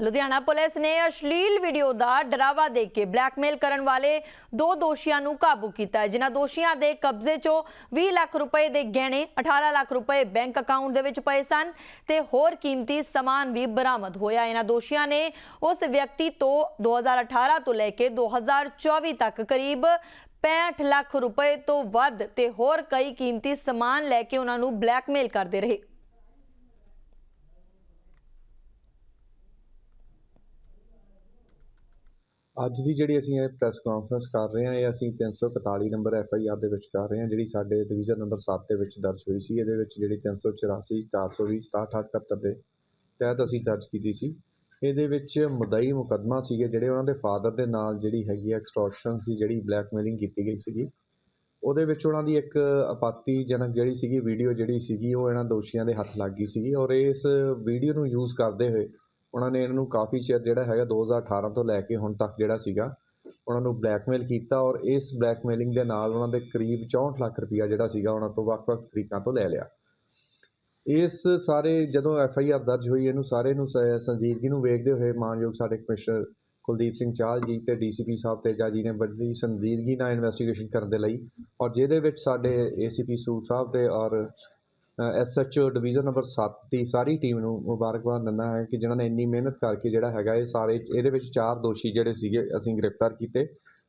Ludhiana police ਨੇ ਅਸ਼ਲੀਲ video ਦਾ ਡਰਾਵਾ ਦੇ ਕੇ ਬਲੈਕਮੇਲ ਕਰਨ ਵਾਲੇ ਦੋ ਦੋਸ਼ੀਆਂ ਨੂੰ ਕਾਬੂ ਕੀਤਾ ਹੈ। ਜਿਨ੍ਹਾਂ ਦੋਸ਼ੀਆਂ ਦੇ ਕਬਜ਼ੇ 'ਚੋਂ 20 ਲੱਖ ਰੁਪਏ ਦੇ ਗਹਿਣੇ 18 ਲੱਖ ਰੁਪਏ ਬੈਂਕ ਅਕਾਊਂਟ ਦੇ ਵਿੱਚ ਪਏ ਸਨ ਤੇ ਹੋਰ ਕੀਮਤੀ ਸਮਾਨ ਵੀ ਬਰਾਮਦ ਹੋਇਆ। ਇਹਨਾਂ ਦੋਸ਼ੀਆਂ ਨੇ ਉਸ ਵਿਅਕਤੀ ਤੋਂ 2018 ਤੋਂ ਲੈ ਕੇ 2024 ਤੱਕ ਕਰੀਬ 65 ਲੱਖ ਰੁਪਏ ਤੋਂ ਵੱਧ ਤੇ ਹੋਰ ਕਈ ਕੀਮਤੀ ਸਮਾਨ ਲੈ ਕੇ ਉਹਨਾਂ ਨੂੰ ਬਲੈਕਮੇਲ ਕਰਦੇ ਰਹੇ। ਅੱਜ ਦੀ ਜਿਹੜੀ ਅਸੀਂ ਇਹ ਪ੍ਰੈਸ ਕਾਨਫਰੰਸ ਕਰ ਰਹੇ ਹਾਂ, ਇਹ ਅਸੀਂ 341 ਨੰਬਰ ਐਫ ਆਈ ਆਰ ਦੇ ਵਿੱਚ ਕਰ ਰਹੇ ਹਾਂ, ਜਿਹੜੀ ਸਾਡੇ ਡਿਵੀਜ਼ਨ ਨੰਬਰ 7 ਦੇ ਵਿੱਚ ਦਰਜ ਹੋਈ ਸੀ, ਇਹਦੇ ਵਿੱਚ ਜਿਹੜੀ 384 420 6778 ਦੇ ਤਹਿਤ ਅਸੀਂ ਦਰਜ ਕੀਤੀ ਸੀ। ਇਹਦੇ ਵਿੱਚ ਮੁਦਈ ਮੁਕੱਦਮਾ ਸੀਗੇ, ਜਿਹੜੇ ਉਹਨਾਂ ਦੇ ਫਾਦਰ ਦੇ ਨਾਲ ਜਿਹੜੀ ਹੈਗੀ ਐਕਸਟੋਰਸ਼ਨ ਸੀ, ਜਿਹੜੀ ਬਲੈਕਮੇਲਿੰਗ ਕੀਤੀ ਗਈ ਸੀਗੀ। ਉਹਦੇ ਵਿੱਚ ਉਹਨਾਂ ਦੀ ਇੱਕ ਆਪੱਤੀਜਨਕ ਜਿਹੜੀ ਸੀਗੀ ਵੀਡੀਓ ਜਿਹੜੀ ਸੀਗੀ, ਉਹ ਇਹਨਾਂ ਦੋਸ਼ੀਆਂ ਦੇ ਹੱਥ ਲੱਗ ਗਈ ਸੀਗੀ ਔਰ ਇਸ ਵੀਡੀਓ ਨੂੰ ਯੂਜ਼ ਕਰਦੇ ਹੋਏ ਉਹਨਾਂ ਨੇ ਇਹਨਾਂ ਨੂੰ ਕਾਫੀ ਚਿਰ ਜਿਹੜਾ ਹੈਗਾ 2018 ਤੋਂ ਲੈ ਕੇ ਹੁਣ ਤੱਕ ਜਿਹੜਾ ਸੀਗਾ, ਉਹਨਾਂ ਨੂੰ ਬਲੈਕਮੇਲ ਕੀਤਾ ਔਰ ਇਸ ਬਲੈਕਮੇਲਿੰਗ ਦੇ ਨਾਲ ਉਹਨਾਂ ਦੇ ਕਰੀਬ 64 ਲੱਖ ਰੁਪਇਆ ਜਿਹੜਾ ਸੀਗਾ ਉਹਨਾਂ ਤੋਂ ਵੱਖ-ਵੱਖ ਤਰੀਕਾਂ ਤੋਂ ਲੈ ਲਿਆ। ਇਸ ਸਾਰੇ ਜਦੋਂ ਐਫ ਆਈ ਆਰ ਦਰਜ ਹੋਈ, ਇਹਨੂੰ ਸਾਰੇ ਨੂੰ ਸ- ਸੰਜੀਦਗੀ ਨੂੰ ਵੇਖਦੇ ਹੋਏ ਮਾਨਯੋਗ ਸਾਡੇ ਕਮਿਸ਼ਨਰ ਕੁਲਦੀਪ ਸਿੰਘ ਚਾਹਲ ਜੀ ਤੇ ਡੀਸੀਪੀ ਸਾਹਿਬ ਤੇਜਾ ਜੀ ਨੇ ਬੜੀ ਸੰਜੀਦਗੀ ਨਾਲ ਇਨਵੈਸਟੀਗੇਸ਼ਨ ਕਰਨ ਦੇ ਲਈ ਔਰ ਜਿਹਦੇ ਵਿੱਚ ਸਾਡੇ ਏਸੀਪੀ ਸੂਦ ਸਾਹਿਬ ਤੇ ਔਰ ਐਸਐਚਓ ਡਿਵੀਜ਼ਨ ਨੰਬਰ 7 ਦੀ ਸਾਰੀ ਟੀਮ ਨੂੰ ਮੁਬਾਰਕਬਾਦ ਦਿੰਦਾ ਹੈ ਕਿ ਜਿਨ੍ਹਾਂ ਨੇ ਇੰਨੀ ਮਿਹਨਤ ਕਰਕੇ ਜਿਹੜਾ ਹੈਗਾ ਇਹ ਸਾਰੇ, ਇਹਦੇ ਵਿੱਚ ਚਾਰ ਦੋਸ਼ੀ ਜਿਹੜੇ ਸੀਗੇ ਅਸੀਂ ਗ੍ਰਿਫਤਾਰ ਕੀਤੇ।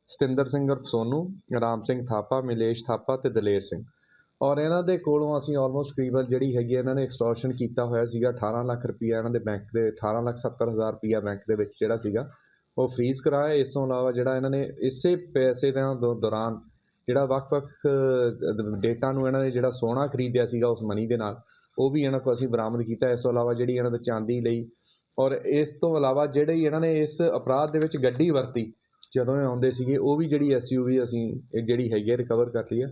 ਸਤਿੰਦਰ ਸਿੰਘ ਉਰਫ ਸੋਨੂ, ਰਾਮ ਸਿੰਘ ਥਾਪਾ, ਮਿਲੇਸ਼ ਥਾਪਾ ਤੇ ਦਲੇਰ ਸਿੰਘ। ਔਰ ਇਹਨਾਂ ਦੇ ਕੋਲੋਂ ਅਸੀਂ ਆਲਮੋਸਟ ਕਰੀਬਨ ਜਿਹੜੀ ਹੈਗੀ ਇਹਨਾਂ ਨੇ ਐਕਸਟੋਰਸ਼ਨ ਕੀਤਾ ਹੋਇਆ ਸੀਗਾ 18 ਲੱਖ ਰੁਪਈਆ ਇਹਨਾਂ ਦੇ ਬੈਂਕ ਦੇ 18 ਲੱਖ 70 ਹਜ਼ਾਰ ਰੁਪਈਆ ਬੈਂਕ ਦੇ ਵਿੱਚ ਜਿਹੜਾ ਸੀਗਾ, ਉਹ ਫ੍ਰੀਜ਼ ਕਰਾਇਆ। ਇਸ ਤੋਂ ਇਲਾਵਾ ਜਿਹੜਾ ਇਹਨਾਂ ਨੇ ਇਸੇ ਪੈਸੇ ਦੇ ਦੌਰਾਨ ਜਿਹੜਾ ਵੱਖ-ਵੱਖ ਡੇਟਾ ਨੂੰ ਇਹਨਾਂ ਨੇ ਜਿਹੜਾ ਸੋਨਾ ਖਰੀਦਿਆ ਸੀਗਾ ਉਸ ਮਨੀ ਦੇ ਨਾਲ, ਉਹ ਵੀ ਇਹਨਾਂ ਕੋਲ ਅਸੀਂ ਬਰਾਮਦ ਕੀਤਾ। ਇਸ ਤੋਂ ਇਲਾਵਾ ਜਿਹੜੀ ਇਹਨਾਂ ਦੇ ਚਾਂਦੀ ਲਈ, ਔਰ ਇਸ ਤੋਂ ਇਲਾਵਾ ਜਿਹੜੇ ਇਹਨਾਂ ਨੇ ਇਸ ਅਪਰਾਧ ਦੇ ਵਿੱਚ ਗੱਡੀ ਵਰਤੀ, ਜਦੋਂ ਇਹ ਆਉਂਦੇ ਸੀਗੇ, ਉਹ ਵੀ ਜਿਹੜੀ ਐਸਯੂਵੀ ਅਸੀਂ, ਇਹ ਜਿਹੜੀ ਹੈਗੀ ਹੈ ਰਿਕਵਰ ਕਰ ਲਈ ਹੈ